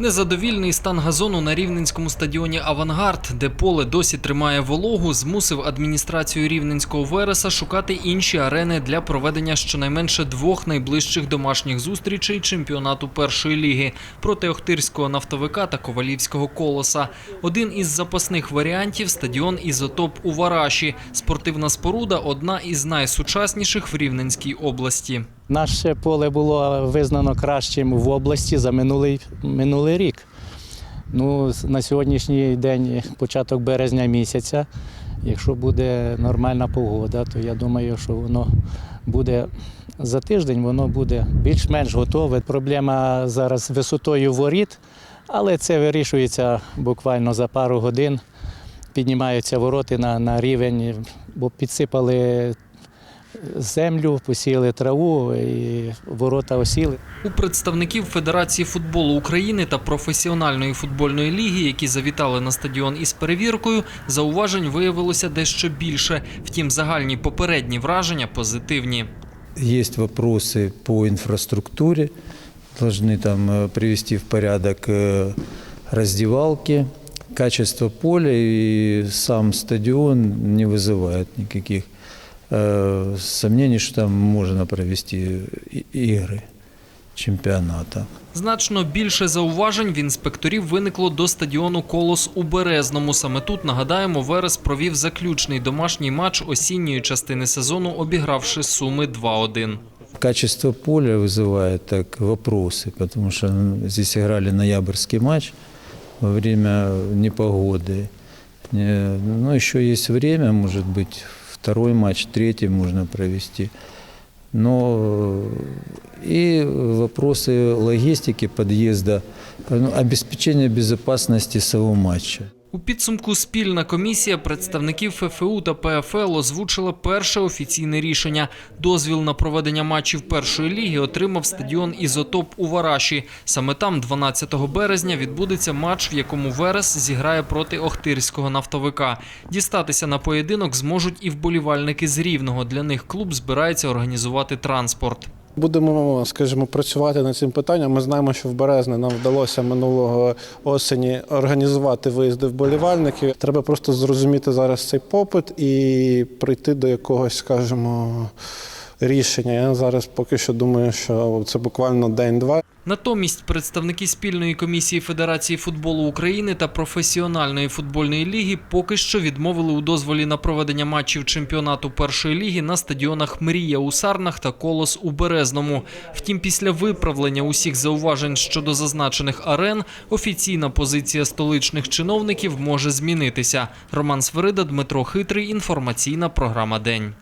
Незадовільний стан газону на рівненському стадіоні Авангард, де поле досі тримає вологу, змусив адміністрацію рівненського Вереса шукати інші арени для проведення щонайменше двох найближчих домашніх зустрічей чемпіонату першої ліги проти Охтирського нафтовика та Ковалівського колоса. Один із запасних варіантів стадіон Ізотоп у Вараші. Спортивна споруда одна із найсучасніших в Рівненській області. Наше поле було визнано кращим в області за минулий, минулий рік. Ну, на сьогоднішній день, початок березня місяця, якщо буде нормальна погода, то я думаю, що воно буде за тиждень, воно буде більш-менш готове. Проблема зараз висотою воріт, але це вирішується буквально за пару годин. Піднімаються вороти на, на рівень, бо підсипали землю, посіяли траву і ворота осіли. У представників Федерації футболу України та професіональної футбольної ліги, які завітали на стадіон із перевіркою, зауважень виявилося дещо більше. Втім, загальні попередні враження позитивні. Есть вопросы по инфраструктуре. Должны там э, привести в порядок э, раздевалки, качество поля и сам стадион не вызывает никаких э, сомнений, что там можно провести и- игры чемпионата. Значно більше зауважень в інспекторів виникло до стадіону Колос у Березному. Саме тут нагадаємо, Верес провів заключний домашній матч осінньої частини сезону, обігравши суми 2-1. Качество поля вызывает так вопросы, потому что ну, здесь играли ноябрьский матч во время непогоды. Не- Ну, еще есть время, может быть, второй матч, третий можно провести. Но э, и вопросы логистики подъезда, ну, обеспечения безопасности самого матча. У підсумку спільна комісія представників ФФУ та ПФЛ озвучила перше офіційне рішення. Дозвіл на проведення матчів першої ліги отримав стадіон Ізотоп у Вараші. Саме там, 12 березня, відбудеться матч, в якому Верес зіграє проти Охтирського нафтовика. Дістатися на поєдинок зможуть і вболівальники з Рівного. Для них клуб збирається організувати транспорт. Будемо, скажімо, працювати над цим питанням. Ми знаємо, що в Березне нам вдалося минулого осені організувати виїзди вболівальників. Треба просто зрозуміти зараз цей попит і прийти до якогось, скажімо, рішення. Я зараз поки що думаю, що це буквально день-два. Натомість представники спільної комісії Федерації футболу України та професіональної футбольної ліги поки що відмовили у дозволі на проведення матчів чемпіонату першої ліги на стадіонах Мрія у Сарнах та Колос у Березному. Втім, після виправлення усіх зауважень щодо зазначених арен, офіційна позиція столичних чиновників може змінитися. Роман Свирида, Дмитро Хитрий. Інформаційна програма День.